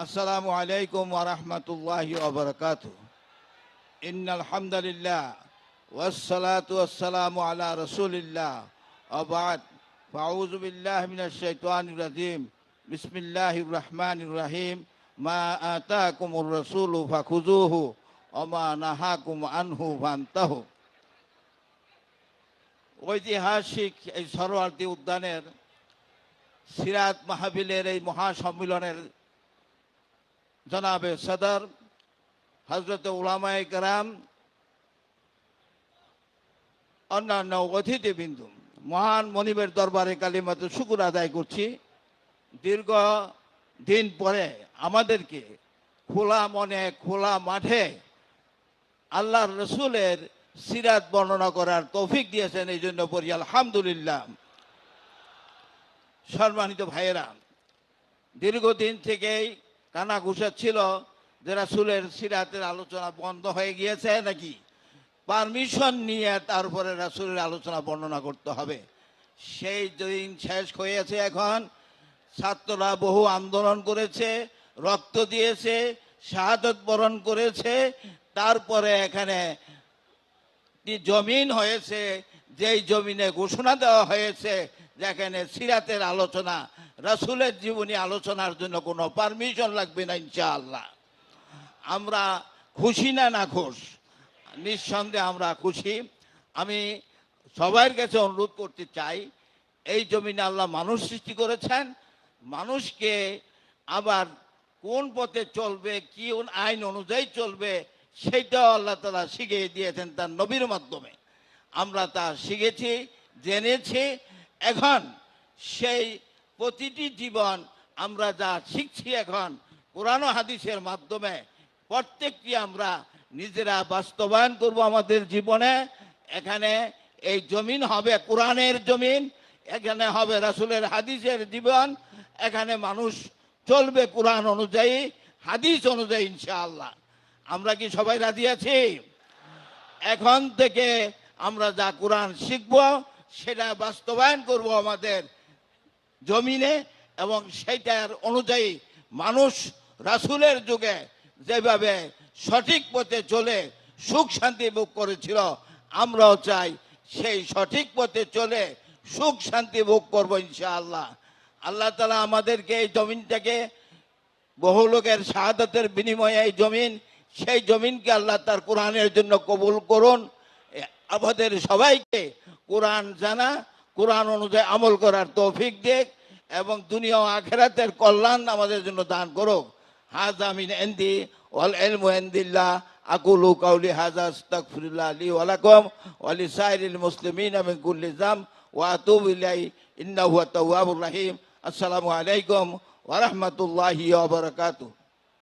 আসসালামু আলাইকুম ওরহমতুল্লাহি ওবরকাত ইন আলহামদুলিল্লাহ ওয়াসসালাতু ওয়াসসালামু আলা রাসূলিল্লাহ। আবাদ ফাউযু বিল্লাহি মিনাশ শাইতানির রাজিম। বিসমিল্লাহির রহমানির রহিম। মা আতাকুমুর রাসূলু ফাখুযুহু ওয়া মা নাহাকুম আনহু ফান্তাহু। ঐতিহাসিক এই সরোয়ার্দী উদ্যানের সিরাত মাহাবিলের এই মহাসম্মিলনের জনাবে সদর হজরত উলামায় কেরাম, অন্যান্য অতিথিবৃন্দ। মহান মনিবের দরবারে কালিমাতে শুকুর আদায় করছি। দীর্ঘ দিন পরে আমাদেরকে খোলা মনে, খোলা মাঠে আল্লাহর রসুলের সিরাত বর্ণনা করার তৌফিক দিয়েছেন। এই জন্য পড়ি আলহামদুলিল্লাহ। সম্মানিত ভাইয়েরা, দীর্ঘদিন থেকেই কানা ছিল যে রাসুলের সিরাতের আলোচনা বন্ধ হয়ে গিয়েছে নাকি? পারমিশন নিয়ে তারপরে রাসুলের আলোচনা বর্ণনা করতে হবে। সেই দিন শেষ হয়েছে এখন। ছাত্ররা বহু আন্দোলন করেছে, রক্ত দিয়েছে, শাহাদত বরণ করেছে। তারপরে এখানে জমিন হয়েছে, যেই জমিনে ঘোষণা দেওয়া হয়েছে যেখানে সিরাতের আলোচনা, রাসুলের জীবনী আলোচনার জন্য কোনো পারমিশন লাগবে না, ইনশাআল্লাহ। আমরা খুশি না না খুশ নিঃসন্দেহে আমরা খুশি। আমি সবার কাছে অনুরোধ করতে চাই, এই জমিনে আল্লাহ মানুষ সৃষ্টি করেছেন, মানুষকে আবার কোন পথে চলবে, কি আইন অনুযায়ী চলবে সেইটাও আল্লাহ তালা শিখিয়ে দিয়েছেন তার নবীর মাধ্যমে। আমরা তা শিখেছি, জেনেছি এখন সেই প্রতিটি জীবন আমরা যা শিখছি এখন কোরআন হাদিসের মাধ্যমে, প্রত্যেকটি আমরা নিজেরা বাস্তবায়ন করব আমাদের জীবনে। এখানে এই জমিন হবে কোরআনের জমিন, এখানে হবে রাসুলের হাদিসের জীবন, এখানে মানুষ চলবে কোরআন অনুযায়ী, হাদিস অনুযায়ী ইনশাআল্লাহ। আমরা কি সবাই রাজি আছি? এখন থেকে আমরা যা কোরআন শিখব সেটা বাস্তবায়ন করব আমাদের জমিনে এবং সেইটার অনুযায়ী মানুষ রাসুলের যুগে যেভাবে সঠিক পথে চলে সুখ শান্তি ভোগ করেছিল, আমরাও চাই সেই সঠিক পথে চলে সুখ শান্তি ভোগ করব ইনশাআল্লাহ। আল্লাহ তালা আমাদেরকে এই জমিনটাকে বহু লোকের শাহাদতের বিনিময়ে এই জমিন, সেই জমিনকে আল্লাহ তার কোরআনের জন্য কবুল করুন। আমাদের সবাইকে কোরআন জানা, কোরআন অনুযায়ী আমল করার তৌফিক দেখ এবং দুনিয়া আখেরাতের কল্যাণ আমাদের জন্য দান করুক। হাজা মিন এন্দি ওয়াল ইলমু ইনদিল্লাহ। আকুলু কাউলি হাজা আস্তাগফিরুল্লাহ লি ওয়া লাকুম ওয়া লিসাইরিল মুসলিমিন মিন কুল্লি যাম ওয়া আতুবু ইলাই ইন্নাহু হুয়াত তাওয়াবুর রহিম। আসসালামু আলাইকুম ওয়া রাহমাতুল্লাহি ওয়া বারাকাতুহু।